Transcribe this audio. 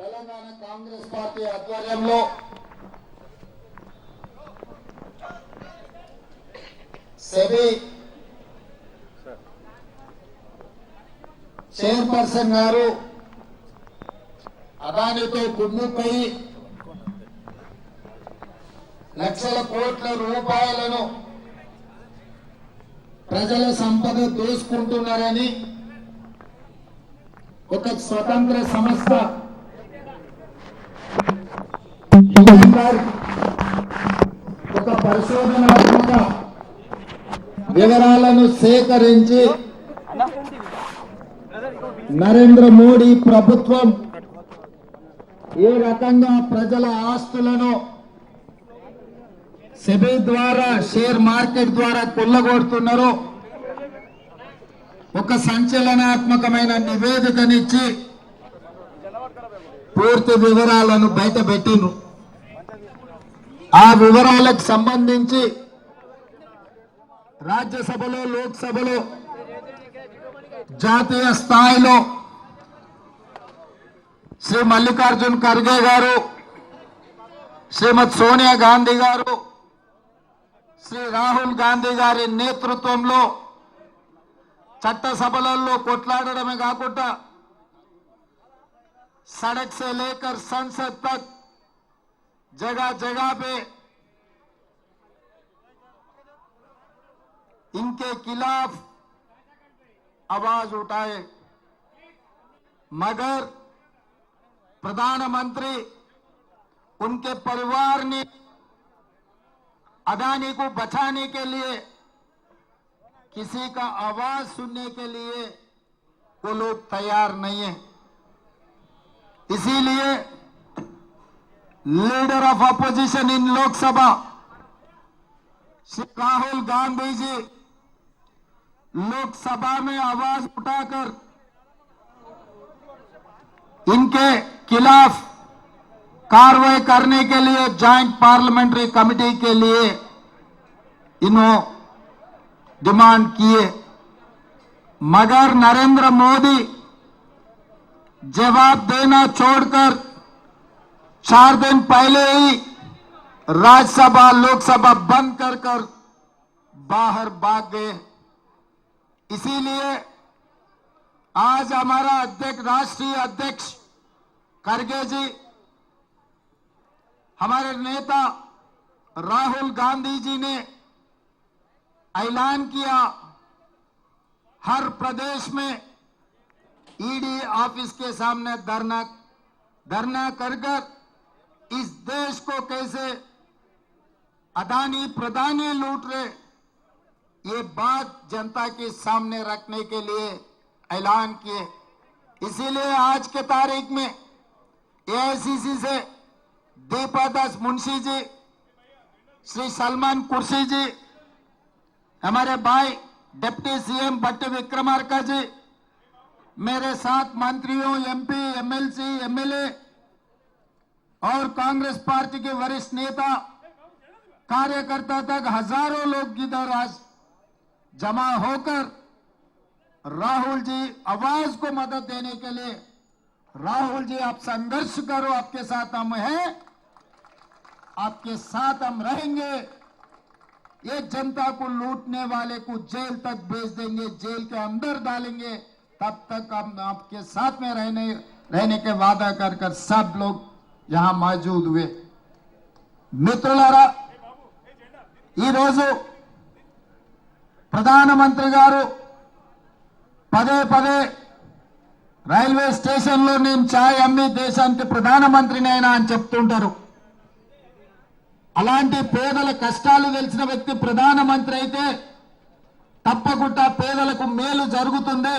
Telangana Congress party ఆధ్వర్యంలో SEBI chairperson గారు అదానితో కుమ్ముపోయి లక్షల కోట్ల రూపాయలను ప్రజల సంపద దోసుకుంటున్నారని ఒక స్వతంత్ర సంస్థ ఒక పరిశోధనాత్మక వివరాలను సేకరించి నరేంద్ర మోడీ ప్రభుత్వం ఏ రకంగా ప్రజల ఆస్తులను సెబీ ద్వారా షేర్ మార్కెట్ ద్వారా కొల్లగొడుతున్నారో ఒక సంచలనాత్మకమైన నివేదికనిచ్చి పూర్తి వివరాలను బయట పెట్టిండ్రు ఆ వివరాలకు సంబంధించి రాజ్యసభలో లోక్సభలో జాతీయ స్థాయిలో శ్రీ మల్లికార్జున్ ఖర్గే గారు శ్రీమతి సోనియా గాంధీ గారు శ్రీ రాహుల్ గాంధీ గారి నేతృత్వంలో చట్టసభలలో కొట్లాడడమే కాకుండా సడక్ సే లేకర్ సంసద్ తక్ जगह जगह पे इनके खिलाफ आवाज़ उठाए। मगर प्रधानमंत्री, उनके परिवार ने अदानी को बचाने के लिए, किसी का आवाज़ सुनने के लिए वो लोग तैयार नहीं है। इसीलिए leader of opposition in Lok Sabha Shri Rahul Gandhi ji Lok Sabha में आवाज़ उठाकर इनके खिलाफ कार्रवाई करने के लिए जॉइंट पार्लियामेंट्री कमेटी के लिए इन्हों डिमांड किए। मगर नरेंद्र मोदी जवाब देना छोड़कर चार दिन पहले ही राज्यसभा, लोकसभा बंद कर कर बाहर भाग गए। इसीलिए आज हमारा अध्यक्ष, राष्ट्रीय अध्यक्ष खड़गे जी, हमारे नेता राहुल गांधी जी ने ऐलान किया, हर प्रदेश में ईडी ऑफ़िस के सामने धरना धरना कर कर इस देश को कैसे अदानी प्रदानी लूट रहे, ये बात जनता के सामने रखने के लिए ऐलान किए। इसीलिए आज के तारीख में एआईसीसी से दीपादास मुंशी जी, श्री सलमान कुर्सी जी, हमारे भाई डिप्टी सीएम भट्ट विक्रमार्का जी, मेरे साथ मंत्रियों एमपी एमएलसी एमएलए और कांग्रेस पार्टी के वरिष्ठ नेता, कार्यकर्ता तक हज़ारों लोग इधर आज जमा होकर राहुल जी आवाज़ को मदद देने के लिए, राहुल जी, आप संघर्ष करो, आपके साथ हम हैं, आपके साथ हम रहेंगे। ये जनता को लूटने वाले को जेल तक भेज देंगे, जेल के अंदर डालेंगे, तब तक हम आपके साथ में रहने रहने के वादा कर कर सब लोग యహా మౌజూదువే మిత్రులారా ఈరోజు ప్రధానమంత్రి గారు పదే పదే రైల్వే స్టేషన్లో నేను ఛాయ్ అమ్మి దేశానికి ప్రధానమంత్రినైనా అని చెప్తుంటారు. అలాంటి పేదల కష్టాలు తెలిసిన వ్యక్తి ప్రధానమంత్రి అయితే తప్పకుండా పేదలకు మేలు జరుగుతుంది.